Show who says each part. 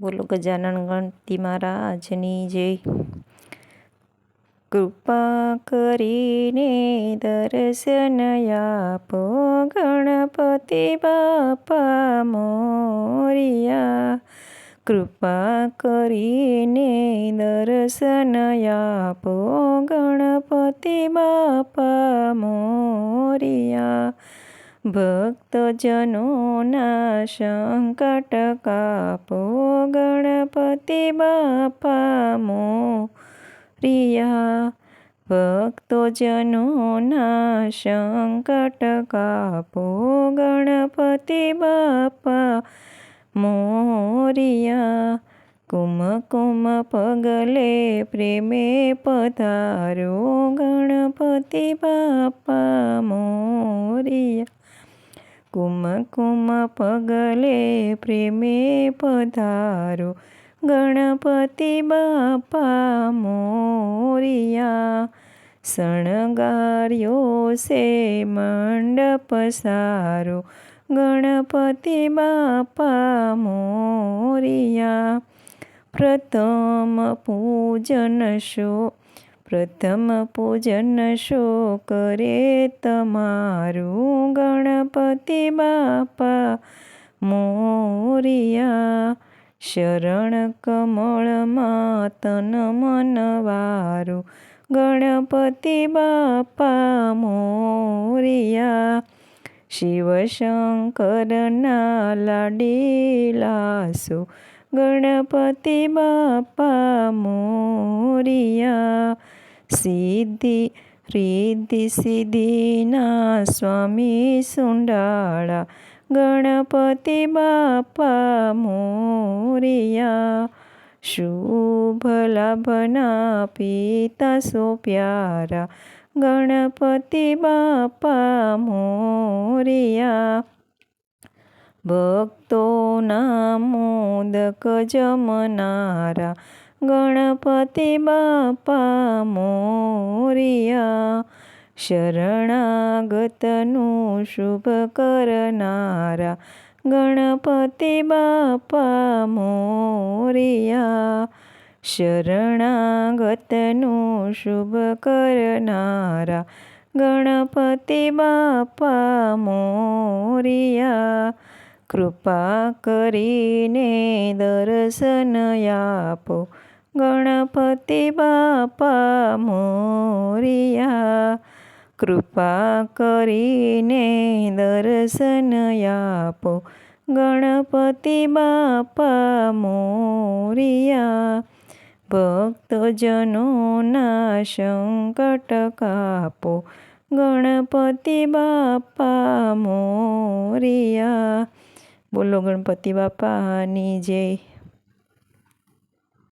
Speaker 1: બોલો, ગજાનન ગણતી મહારાજની જય. કૃપા કરીને દર્શન આપો, ગણપતિ બાપા મોરિયા. કૃપા કરીને દર્શન આપો, ગણપતિ બાપા મોરિયા. ભક્તજનોના સંકટ કાપો ગણપતિ બાપા મોરિયા ભક્તજનોના સંકટ કાપો ગણપતિ બાપા મોરિયા કુમકુમ પગલે પ્રેમે પધારો ગણપતિ બાપા મોરિયા કુમકુમ પગલે પ્રેમે પધારો. ગણપતિ બાપા મોરિયા. શણગાર્યો છે મંડપ સારો. ગણપતિ બાપા મોરિયા. પ્રથમ પૂજન શો પ્રથમ પૂજન શો કરે તમારું ગણપતિ બાપા મોરિયા શરણ કમળમાં તન મનવારું ગણપતિ બાપા મોરિયા શિવશંકરના લાડીલાસો ગણપતિ બાપા મોરિયા સિદ્ધિ રિદ્ધિ સિદ્ધિના સ્વામી સુંડાળા ગણપતિ બાપા મોરિયા શુભ લાભના પિતા સો પ્યારા ગણપતિ બાપા મોરિયા ભક્તોના મોદક જમનારા ગણપતિ બાપા મોરિયા, શરણાગતનું શુભ કરનારા. ગણપતિ બાપા મોરિયા, શરણાગતનું શુભ કરનારા. ગણપતિ બાપા મોરિયા, કૃપા કરીને દર્શન આપો. ગણપતિ બાપા મોરિયા કૃપા કરીને દર્શન આપો ગણપતિ બાપા મોરિયા ભક્તજનોના સંકટ કાપો ગણપતિ બાપા મોરિયા બોલો ગણપતિ બાપાની જય